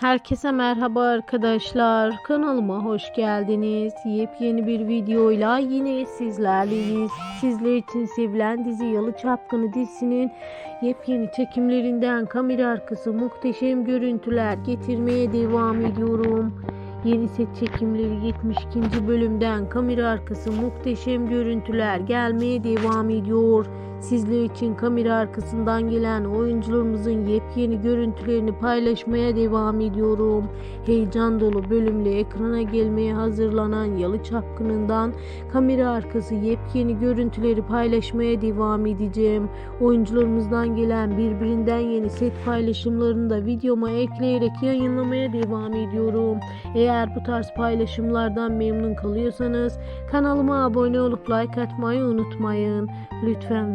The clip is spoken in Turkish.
Herkese merhaba arkadaşlar. Kanalıma hoş geldiniz. Yepyeni bir videoyla yine sizlerleyiz. Sizler için sevilen dizi Yalı Çapkını dizisinin yepyeni çekimlerinden kamera arkası muhteşem görüntüler getirmeye devam ediyorum. Yeni set çekimleri 72. bölümden kamera arkası muhteşem görüntüler gelmeye devam ediyor. Sizler için kamera arkasından gelen oyuncularımızın yepyeni görüntülerini paylaşmaya devam ediyorum. Heyecan dolu bölümle ekrana gelmeye hazırlanan Yalı Çapkını'ndan kamera arkası yepyeni görüntüleri paylaşmaya devam edeceğim. Oyuncularımızdan gelen birbirinden yeni set paylaşımlarını da videoma ekleyerek yayınlamaya devam ediyorum. Eğer bu tarz paylaşımlardan memnun kalıyorsanız kanalıma abone olup like atmayı unutmayın. Lütfen